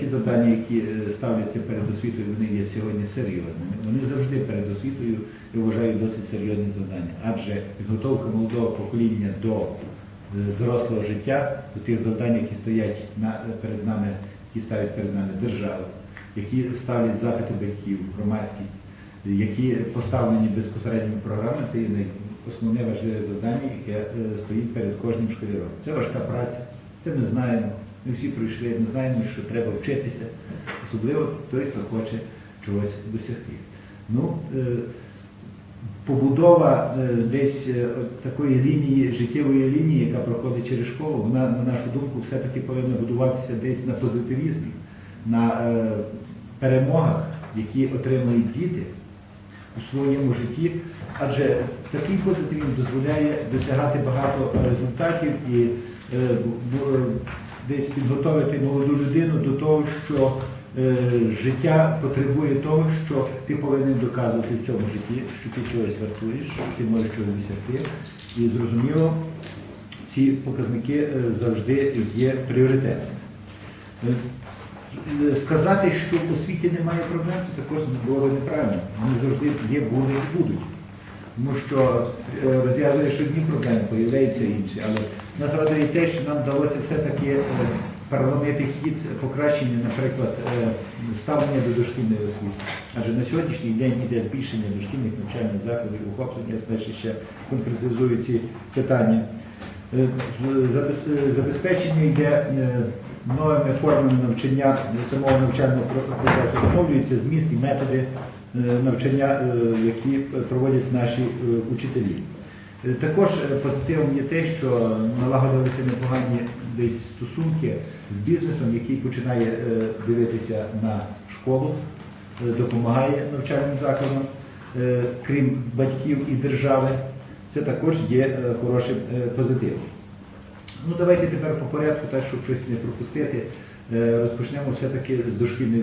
Ті завдання, які е, ставляться перед освітою, вони є сьогодні серйозними. Вони завжди перед освітою, я вважаю, досить серйозні завдання. Адже підготовка молодого покоління до е, дорослого життя, до тих завдань, які стоять на, перед нами, які ставить перед нами держава, які ставлять запити батьків, громадськість, які поставлені безпосередньо програми, це є основне важливе завдання, яке е, стоїть перед кожним школяром. Це важка праця, це ми знаємо. Ми всі пройшли, ми знаємо, що треба вчитися, особливо той, хто хоче чогось досягти. Ну, е, побудова е, десь е, такої лінії, життєвої лінії, яка проходить через школу, вона, на нашу думку, все-таки повинна будуватися десь на позитивізмі, на перемогах, які отримують діти у своєму житті, адже такий позитивізм дозволяє досягати багато результатів і десь підготовити молоду людину до того, що е, життя потребує того, що ти повинен доказувати в цьому житті, що ти чогось вартуєш, що ти можеш чогось досягти. І зрозуміло, ці показники е, завжди є пріоритетом. Е, Сказати, що в освіті немає проблем, це також було неправильно. Вони завжди є, були і будуть. Тому що е, розв'язуєш одні проблеми, появляються інші. Але нас радує те, що нам вдалося все-таки е, парламити хід покращення, наприклад, е, ставлення до дошкільної освіти. Адже на сьогоднішній день йде збільшення дошкільних навчальних закладів, охоплення, далі ще конкретизую ці питання. Забезпечення йде новими формами навчання самого навчального про- процесу. Оновлюються зміст і методи навчання, е, які проводять наші е, учителі. Е, Також е, позитивом є те, що налагодилися непогані десь стосунки з бізнесом, який починає е, дивитися на школу, е, допомагає навчальним закладам, е, крім батьків і держави. Це також є е, хорошим е, позитивом. Ну, давайте тепер по порядку, так щоб щось не пропустити. Е, Розпочнемо все-таки з дошкільної